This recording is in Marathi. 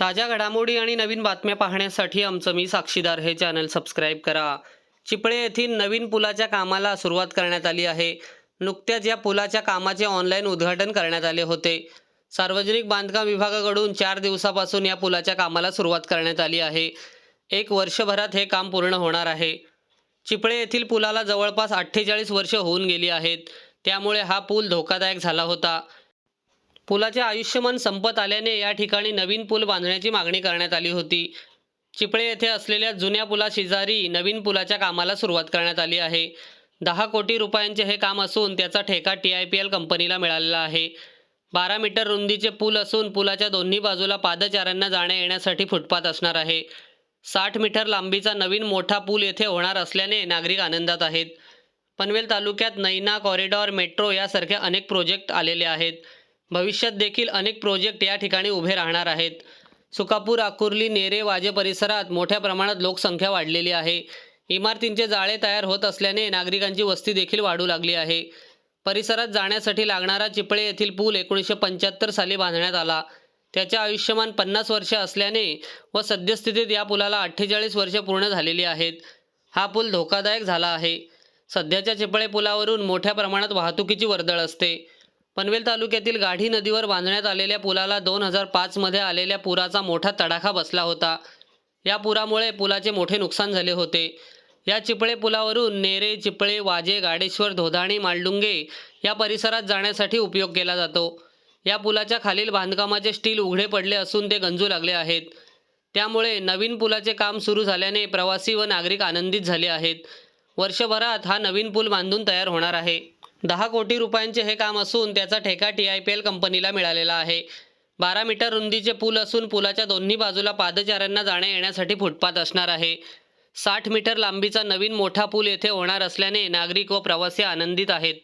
ताज्या घडामोडी आणि नवीन बातम्या पाहण्यासाठी आमचं मी साक्षीदार हे चॅनल सबस्क्राईब करा. चिपळे येथील नवीन पुलाच्या कामाला सुरुवात करण्यात आली आहे. नुकत्याच या पुलाच्या कामाचे ऑनलाईन उद्घाटन करण्यात आले होते. सार्वजनिक बांधकाम विभागाकडून चार दिवसापासून या पुलाच्या कामाला सुरुवात करण्यात आली आहे. एक वर्षभरात हे काम पूर्ण होणार आहे. चिपळे येथील पुलाला जवळपास अठ्ठेचाळीस वर्ष होऊन गेली आहेत. त्यामुळे हा पूल धोकादायक झाला होता. पुलाचे आयुष्यमान संपत आल्याने या ठिकाणी नवीन पूल बांधण्याची मागणी करण्यात आली होती. चिपळे येथे असलेल्या जुन्या पुलाशेजारी नवीन पुलाच्या कामाला सुरुवात करण्यात आली आहे. दहा कोटी रुपयांचे हे काम असून त्याचा ठेका टी आय पी एल कंपनीला मिळालेला आहे. बारा मीटर रुंदीचे पूल असून पुलाच्या दोन्ही बाजूला पादचाऱ्यांना जाण्या येण्यासाठी फुटपाथ असणार आहे. साठ मीटर लांबीचा नवीन मोठा पूल येथे होणार असल्याने नागरिक आनंदात आहेत. पनवेल तालुक्यात नैना कॉरिडॉर मेट्रो यासारख्या अनेक प्रोजेक्ट आलेले आहेत. भविष्यात देखील अनेक प्रोजेक्ट या ठिकाणी उभे राहणार आहेत. सुकापूर आकुर्ली नेरे वाजे परिसरात मोठ्या प्रमाणात लोकसंख्या वाढलेली आहे. इमारतींचे जाळे तयार होत असल्याने नागरिकांची वस्ती देखील वाढू लागली आहे. परिसरात जाण्यासाठी लागणारा चिपळे येथील पूल एकोणीसशे पंच्याहत्तर साली बांधण्यात आला. त्याचे आयुष्यमान पन्नास वर्ष असल्याने व सद्यस्थितीत या पुलाला अठ्ठेचाळीस वर्ष पूर्ण झालेली आहेत. हा पूल धोकादायक झाला आहे. सध्याच्या चिपळे पुलावरून मोठ्या प्रमाणात वाहतुकीची वर्दळ असते. पनवेल तालुक्यातील गाढी नदीवर बांधण्यात आलेल्या पुलाला दोन हजार पाचमध्ये आलेल्या पुराचा मोठा तडाखा बसला होता. या पुरामुळे पुलाचे मोठे नुकसान झाले होते. या चिपळे पुलावरून नेरे चिपळे वाजे गाडेश्वर धोधाणी मालडुंगे या परिसरात जाण्यासाठी उपयोग केला जातो. या पुलाच्या खालील बांधकामाचे स्टील उघडे पडले असून ते गंजू लागले आहेत. त्यामुळे नवीन पुलाचे काम सुरू झाल्याने प्रवासी व नागरिक आनंदित झाले आहेत. वर्षभरात हा नवीन पूल बांधून तयार होणार आहे. दहा कोटी रुपयांचे हे काम असून त्याचा ठेका टी आय पी एल कंपनीला मिळालेला आहे. बारा मीटर रुंदीचे पूल असून पुलाच्या दोन्ही बाजूला पादचाऱ्यांना जाण्या येण्यासाठी फुटपाथ असणार आहे. साठ मीटर लांबीचा नवीन मोठा पूल येथे होणार असल्याने नागरिक व प्रवासी आनंदित आहेत.